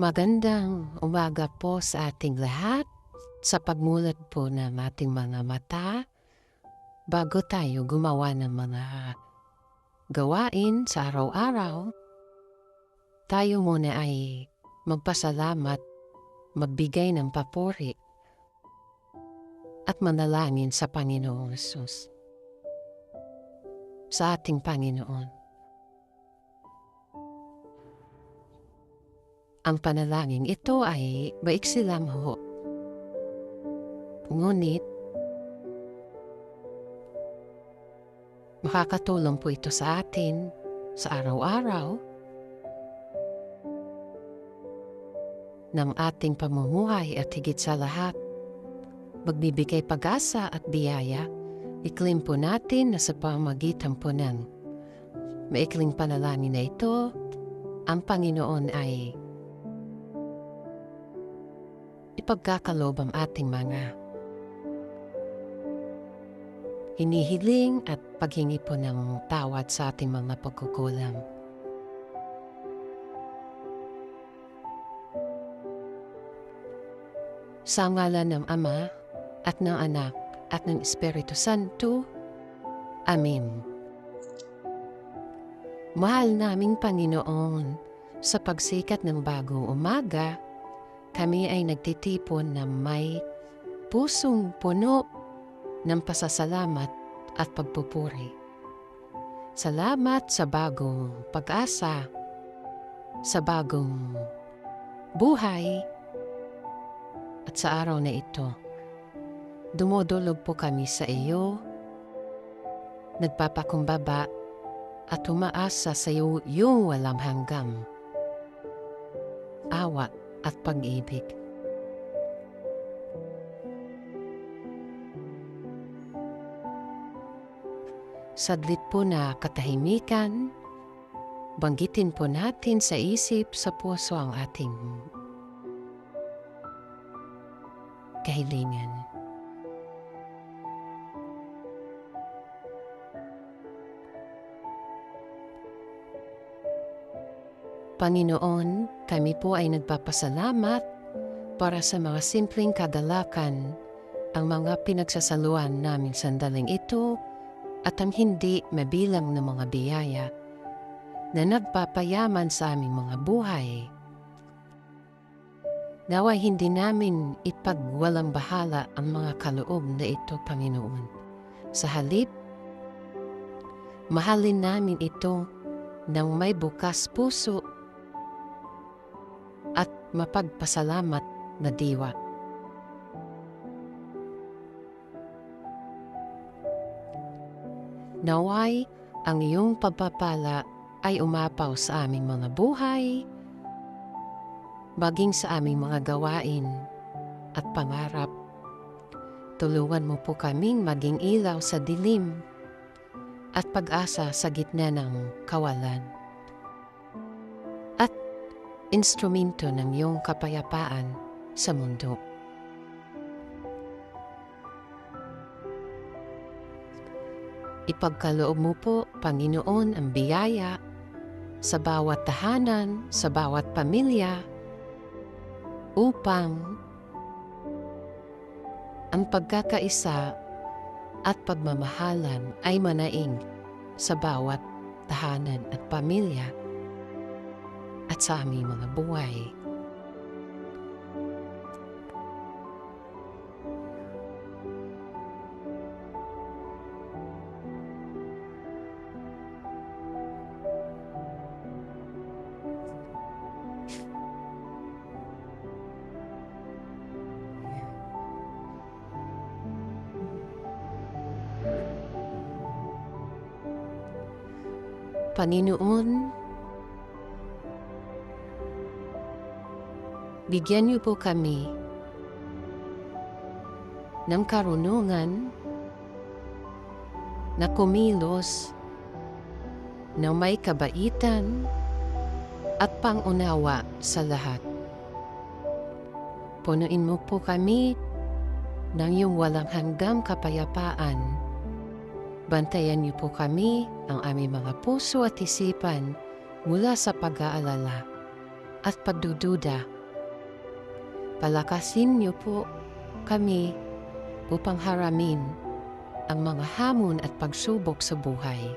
Magandang umaga po sa ating lahat. Sa pagmulat po ng ating mga mata, bago tayo gumawa ng mga gawain sa araw-araw, tayo muna ay magpasalamat, magbigay ng papuri, at manalangin sa Panginoong Yesus. Sa ating Panginoon. Ang panalangin ito ay maiksi lang ho. Ngunit, makakatulong po ito sa atin sa araw-araw ng ating pamumuhay at higit sa lahat, magbibigay pag-asa at biyaya, iklim po natin na sa pamagitan po ng maikling panalangin na ito, ang Panginoon ay ipagkakalob ang ating mga hinihiling at paghingi po ng tawad sa ating mga pagkukulang. Sa ngalan ng Ama at ng Anak at ng Espiritu Santo. Amen. Mahal naming Panginoon, sa pagsikat ng bagong umaga, kami ay nagtitipon na may pusong puno ng pasasalamat at pagpupuri. Salamat sa bagong pag-asa, sa bagong buhay, at sa araw na ito. Dumudulog po kami sa iyo, nagpapakumbaba at umaasa sa iyo yung walang hanggang. Awa at pag-ibig. Sadlit po na katahimikan, banggitin po natin sa isip sa puso ang ating kahilingan. Panginoon, kami po ay nagpapasalamat para sa mga simpleng kadalakan, ang mga pinagsasaluan namin sandaling ito at ang hindi mabilang na mga biyaya na nagpapayaman sa aming mga buhay. Naway hindi namin ipagwalang bahala ang mga kaloob na ito, Panginoon. Sa halip, mahalin namin ito ng may bukas puso mapagpasalamat na diwa. Naway ang iyong pagpapala ay umapaw sa aming mga buhay, maging sa aming mga gawain at pangarap. Tulungan mo po kaming maging ilaw sa dilim at pag-asa sa gitna ng kawalan instrumento ng iyong kapayapaan sa mundo. Ipagkaloob mo po, Panginoon, ang biyaya sa bawat tahanan, sa bawat pamilya, upang ang pagkakaisa at pagmamahalan ay manaing sa bawat tahanan at pamilya at sa aming mga buhay. Panginoon, Bigyan niyo po kami ng karunungan na kumilos na may kabaitan at pangunawa sa lahat. Punuin mo po kami ng iyong walang hanggang kapayapaan. Bantayan niyo po kami, ang aming mga puso at isipan mula sa pag-aalala at pagdududa. Palakasin niyo po kami upang haramin ang mga hamon at pagsubok sa buhay.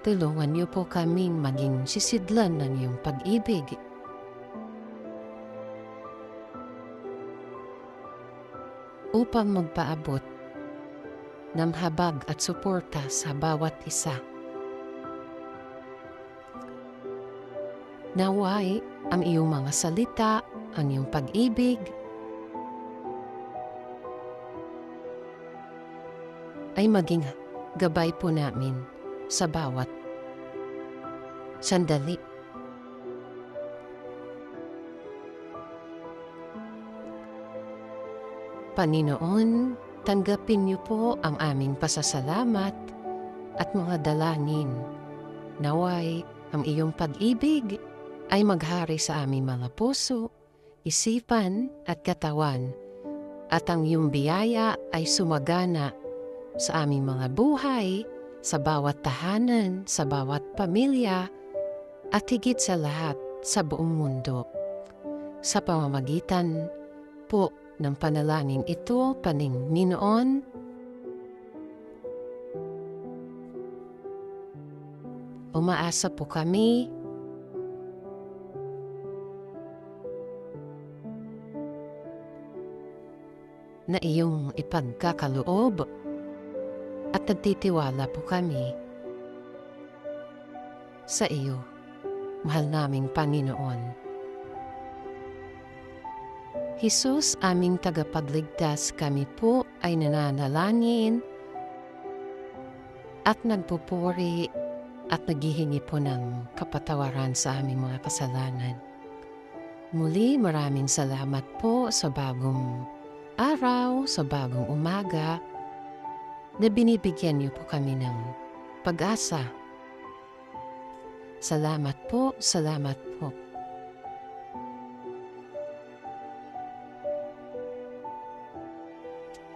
Tulungan niyo po kaming maging sisidlan ng iyong pag-ibig. Upang magpaabot ng habag at suporta sa bawat isa. Naway ang iyong mga salita, ang iyong pag-ibig, ay maging gabay po namin sa bawat sandali. Paninoon, tanggapin niyo po ang aming pasasalamat at mga dalangin. Naway, ang iyong pag-ibig ay maghari sa aming mga puso, isipan at katawan, at ang iyong biyaya ay sumagana sa aming mga buhay, sa bawat tahanan, sa bawat pamilya, at higit sa lahat sa buong mundo. Sa pamamagitan po ng panalangin ito, paning Ninoon, umaasa po kami na iyong ipagkakaloob at nagtitiwala po kami sa iyo, mahal naming Panginoon. Jesus, aming tagapagligtas, kami po ay nananalangin at nagpupuri at naghihingi po ng kapatawaran sa aming mga kasalanan. Muli maraming salamat po sa bagong araw, sa bagong umaga, na binibigyan niyo po kami ng pag-asa. Salamat po, salamat po.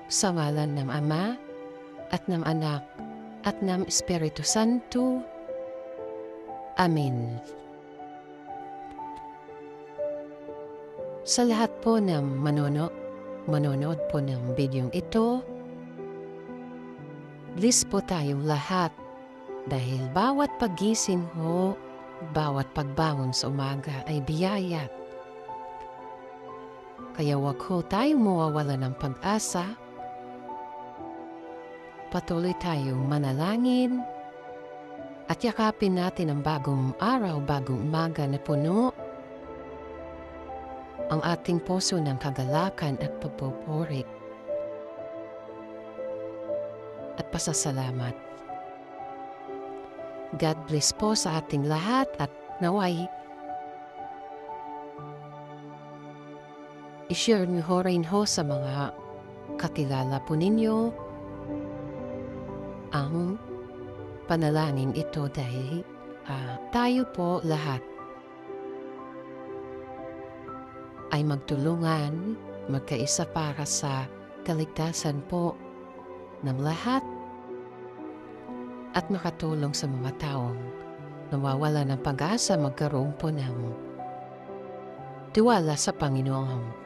Sa ngalan ng Ama at ng Anak at ng Espiritu Santo. Amen. Sa lahat po ng manono, manonood po ng bidyong ito, bliss po tayong lahat dahil bawat pagising ho, bawat pagbangon sa umaga ay biyaya. Kaya wag ho tayong mawawala ng pag-asa. Patuloy tayong manalangin at yakapin natin ang bagong araw, bagong umaga na puno ang ating puso ng kagalakan at pagpupuri at pasasalamat. God bless po sa ating lahat at naway i-share niyo ho rin ho sa mga kakilala po ninyo ang panalangin ito dahil uh, tayo po lahat ay magtulungan, magkaisa para sa kaligtasan po ng lahat at makatulong sa mga taong nawawala ng pag-asa magkaroon po ng tiwala sa Panginoon.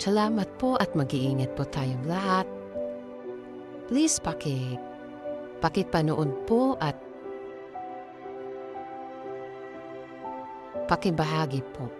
Salamat po at mag-iingat po tayong lahat. Please paki pakipanood po at pakibahagi po